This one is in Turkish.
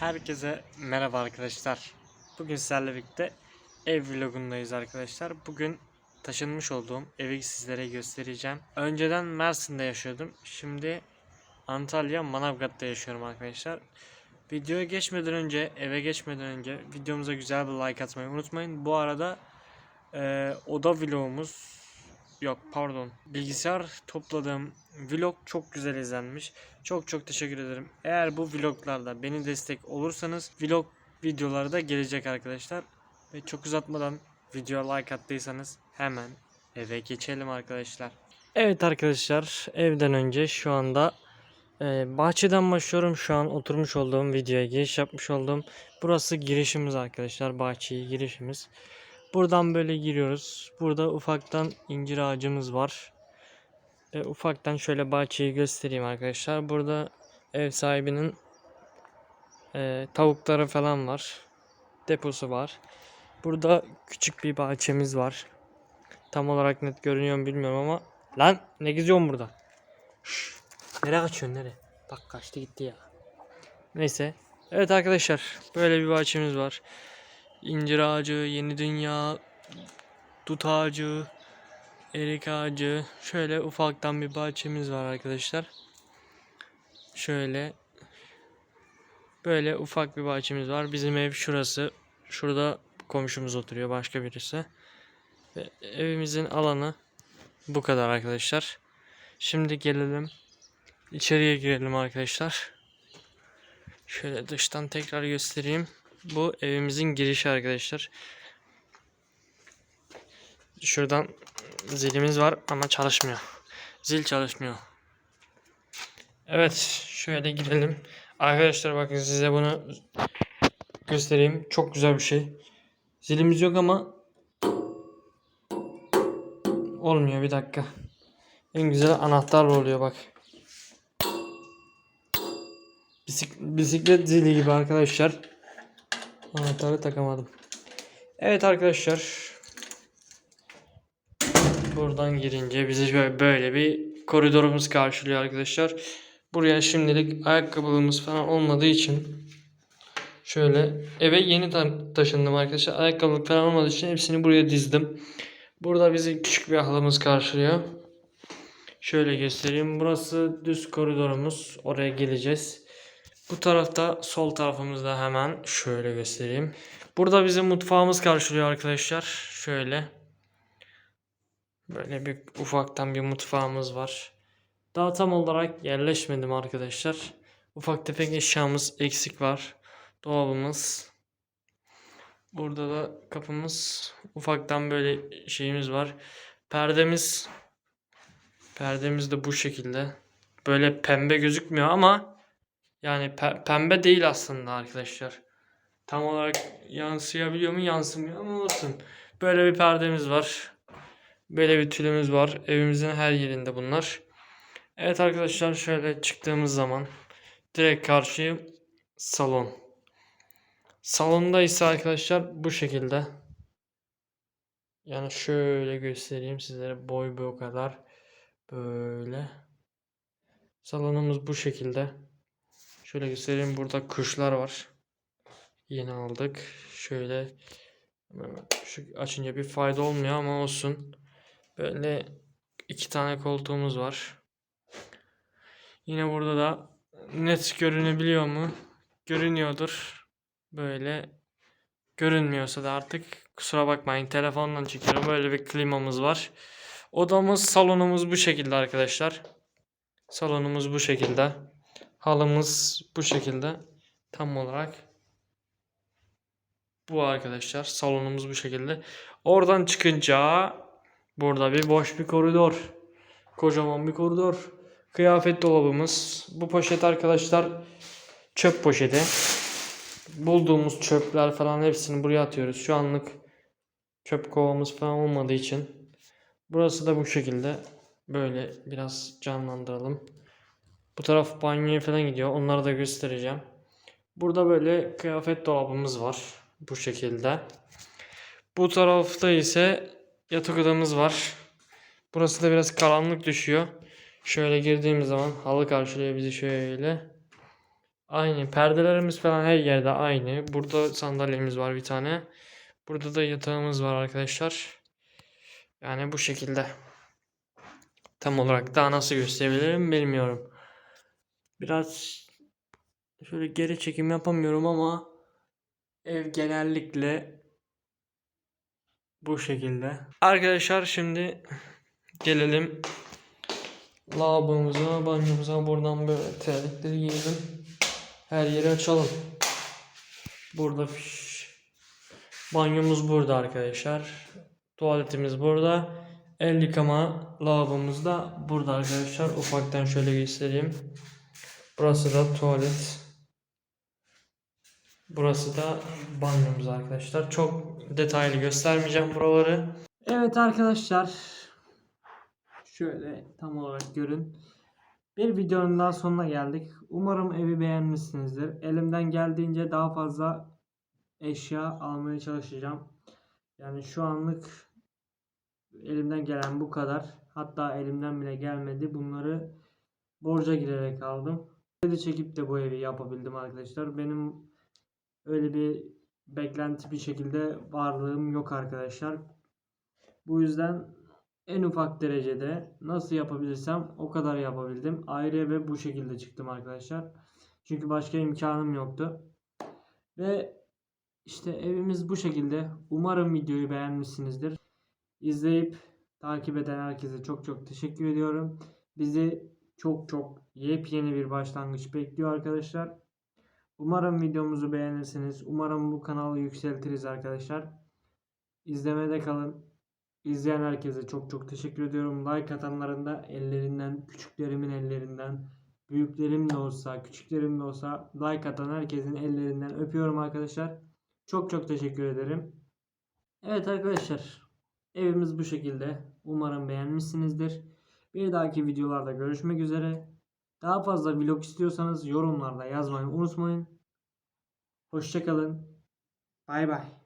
Herkese merhaba arkadaşlar. Bugün sizlerle birlikte ev vlogundayız arkadaşlar. Bugün taşınmış olduğum evi sizlere göstereceğim. Önceden Mersin'de yaşıyordum. Şimdi Antalya Manavgat'ta yaşıyorum arkadaşlar. Videoya geçmeden önce, eve geçmeden önce videomuza güzel bir like atmayı unutmayın. Bu arada eee, oda vlogumuz yok pardon bilgisayar topladığım vlog çok güzel izlenmiş. Çok çok teşekkür ederim. Eğer bu vloglarda beni destek olursanız vlog videoları da gelecek arkadaşlar. Ve çok uzatmadan videoya like attıysanız hemen eve geçelim arkadaşlar. Evet arkadaşlar evden önce şu anda e, bahçeden başlıyorum. Şu an oturmuş olduğum videoya giriş yapmış oldum. Burası girişimiz arkadaşlar. Bahçeye girişimiz. Buradan böyle giriyoruz. Burada ufaktan incir ağacımız var. E, ufaktan şöyle bahçeyi göstereyim arkadaşlar. Burada ev sahibinin e, tavukları falan var. Deposu var. Burada küçük bir bahçemiz var. Tam olarak net görünüyor mu bilmiyorum ama. Lan ne geziyorsun burada? Nereye kaçıyorsun nereye? Bak kaçtı gitti ya. Neyse. Evet arkadaşlar böyle bir bahçemiz var. İncir ağacı, yeni dünya, dut ağacı, erik ağacı. Şöyle ufaktan bir bahçemiz var arkadaşlar. Şöyle böyle ufak bir bahçemiz var. Bizim ev şurası. Şurada komşumuz oturuyor başka birisi. Ve evimizin alanı bu kadar arkadaşlar. Şimdi gelelim içeriye girelim arkadaşlar. Şöyle dıştan tekrar göstereyim. Bu evimizin girişi arkadaşlar. Şuradan zilimiz var ama çalışmıyor. Zil çalışmıyor. Evet şöyle girelim. Arkadaşlar bakın size bunu göstereyim. Çok güzel bir şey. Zilimiz yok ama olmuyor bir dakika. En güzel anahtarla oluyor bak. Bisik- bisiklet zili gibi arkadaşlar. Anahtarı takamadım. Evet arkadaşlar. Buradan girince bizi böyle bir koridorumuz karşılıyor arkadaşlar. Buraya şimdilik ayakkabılığımız falan olmadığı için şöyle eve yeni ta- taşındım arkadaşlar. Ayakkabılık falan olmadığı için hepsini buraya dizdim. Burada bizi küçük bir halımız karşılıyor. Şöyle göstereyim. Burası düz koridorumuz. Oraya geleceğiz. Bu tarafta sol tarafımızda hemen şöyle göstereyim. Burada bizim mutfağımız karşılıyor arkadaşlar. Şöyle. Böyle bir ufaktan bir mutfağımız var. Daha tam olarak yerleşmedim arkadaşlar. Ufak tefek eşyamız eksik var. Dolabımız. Burada da kapımız. Ufaktan böyle şeyimiz var. Perdemiz. Perdemiz de bu şekilde. Böyle pembe gözükmüyor ama yani pe- pembe değil aslında arkadaşlar. Tam olarak yansıyabiliyor mu? Yansımıyor ama olsun. Böyle bir perdemiz var. Böyle bir tülümüz var. Evimizin her yerinde bunlar. Evet arkadaşlar şöyle çıktığımız zaman direkt karşıyı salon. Salonda ise arkadaşlar bu şekilde. Yani şöyle göstereyim sizlere boy o kadar. Böyle. Salonumuz bu şekilde. Şöyle göstereyim burada kuşlar var. Yeni aldık. Şöyle şu açınca bir fayda olmuyor ama olsun. Böyle iki tane koltuğumuz var. Yine burada da net görünebiliyor mu? Görünüyordur. Böyle görünmüyorsa da artık kusura bakmayın telefondan çekiyorum. Böyle bir klimamız var. Odamız, salonumuz bu şekilde arkadaşlar. Salonumuz bu şekilde. Halımız bu şekilde. Tam olarak bu arkadaşlar. Salonumuz bu şekilde. Oradan çıkınca burada bir boş bir koridor. Kocaman bir koridor. Kıyafet dolabımız. Bu poşet arkadaşlar çöp poşeti. Bulduğumuz çöpler falan hepsini buraya atıyoruz. Şu anlık çöp kovamız falan olmadığı için. Burası da bu şekilde. Böyle biraz canlandıralım. Bu taraf banyoya falan gidiyor. Onları da göstereceğim. Burada böyle kıyafet dolabımız var. Bu şekilde. Bu tarafta ise yatak odamız var. Burası da biraz karanlık düşüyor. Şöyle girdiğimiz zaman halı karşılıyor bizi şöyle. Aynı. Perdelerimiz falan her yerde aynı. Burada sandalyemiz var bir tane. Burada da yatağımız var arkadaşlar. Yani bu şekilde. Tam olarak daha nasıl gösterebilirim bilmiyorum. Biraz şöyle geri çekim yapamıyorum ama ev genellikle bu şekilde. Arkadaşlar şimdi gelelim lavabomuza, banyomuza. Buradan böyle terlikleri giyelim. Her yeri açalım. Burada banyomuz burada arkadaşlar. Tuvaletimiz burada. El yıkama lavabomuz da burada arkadaşlar. Ufaktan şöyle göstereyim. Burası da tuvalet. Burası da banyomuz arkadaşlar. Çok detaylı göstermeyeceğim buraları. Evet arkadaşlar. Şöyle tam olarak görün. Bir videonun daha sonuna geldik. Umarım evi beğenmişsinizdir. Elimden geldiğince daha fazla eşya almaya çalışacağım. Yani şu anlık elimden gelen bu kadar. Hatta elimden bile gelmedi. Bunları borca girerek aldım. Kredi çekip de bu evi yapabildim arkadaşlar. Benim öyle bir beklenti bir şekilde varlığım yok arkadaşlar. Bu yüzden en ufak derecede nasıl yapabilirsem o kadar yapabildim. Ayrı ve bu şekilde çıktım arkadaşlar. Çünkü başka imkanım yoktu. Ve işte evimiz bu şekilde. Umarım videoyu beğenmişsinizdir. İzleyip takip eden herkese çok çok teşekkür ediyorum. Bizi çok çok yepyeni bir başlangıç bekliyor arkadaşlar. Umarım videomuzu beğenirsiniz. Umarım bu kanalı yükseltiriz arkadaşlar. İzlemede kalın. İzleyen herkese çok çok teşekkür ediyorum. Like atanların da ellerinden, küçüklerimin ellerinden, büyüklerim de olsa, küçüklerim de olsa like atan herkesin ellerinden öpüyorum arkadaşlar. Çok çok teşekkür ederim. Evet arkadaşlar, evimiz bu şekilde. Umarım beğenmişsinizdir. Bir dahaki videolarda görüşmek üzere. Daha fazla vlog istiyorsanız yorumlarda yazmayı unutmayın. Hoşçakalın. Bay bay.